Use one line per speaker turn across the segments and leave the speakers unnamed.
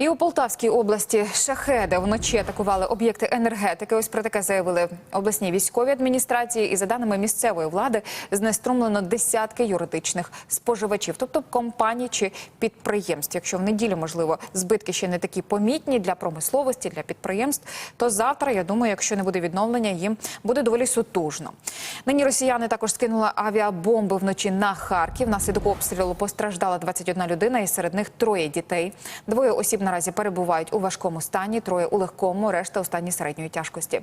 І у Полтавській області шахеди вночі атакували об'єкти енергетики. Ось про таке заявили обласні військові адміністрації. І за даними місцевої влади, знеструмлено десятки юридичних споживачів, тобто компаній чи підприємств. Якщо в неділю, можливо, збитки ще не такі помітні для промисловості, для підприємств, то завтра, я думаю, якщо не буде відновлення, їм буде доволі сутужно. Нині росіяни також скинули авіабомби вночі на Харків. Наслідок обстрілу постраждала 21 людина, і серед них троє дітей. Двоє осіб наразі перебувають у важкому стані, троє у легкому, решта у стані середньої тяжкості.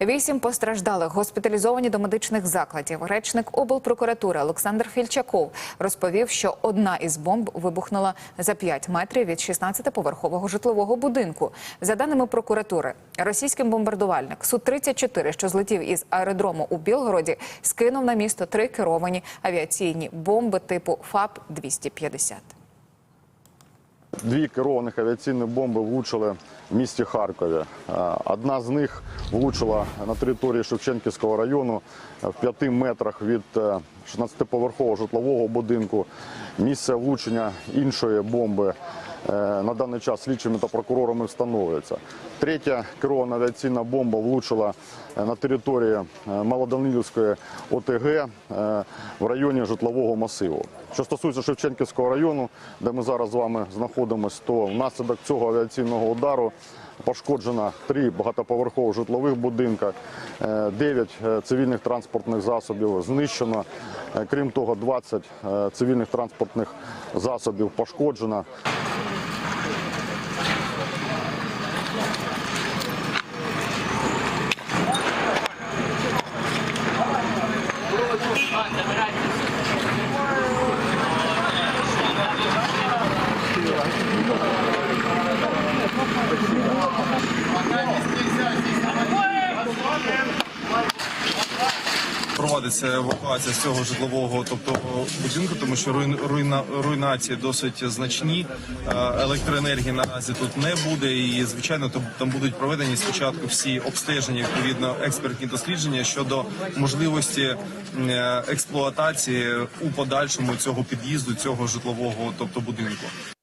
Вісім постраждалих госпіталізовані до медичних закладів. Речник облпрокуратури Олександр Фільчаков розповів, що одна із бомб вибухнула за 5 метрів від 16-поверхового житлового будинку. За даними прокуратури, російський бомбардувальник Су-34, що злетів із аеродрому у Білгороді, скинув на місто три керовані авіаційні бомби типу ФАП-250.
Дві керованих авіаційні бомби влучили в місті Харкові. Е, Одна з них влучила на території Шевченківського району е, в п'яти метрах від е, 16-поверхового житлового будинку. Місце влучення іншої бомби е, на даний час слідчими та прокурорами встановлюється. Третя керована авіаційна бомба влучила е, на території е, Малоданилівської ОТГ е, в районі житлового масиву. Що стосується Шевченківського району, де ми зараз з вами знаходимося, то внаслідок цього авіаційного удару пошкоджено три багатоповерхових житлових будинка, е, 9 цивільних транспортних засобів знищено. Е, Крім того, 20 е, цивільних транспортних засобів пошкоджено.
Проводиться евакуація з цього житлового, тобто будинку, тому що руйна, руйна, руйнації досить значні. Е, Електроенергії наразі тут не буде, і звичайно, там будуть проведені спочатку всі обстеження, відповідно експертні дослідження щодо можливості е, експлуатації у подальшому цього під'їзду, цього житлового, тобто будинку.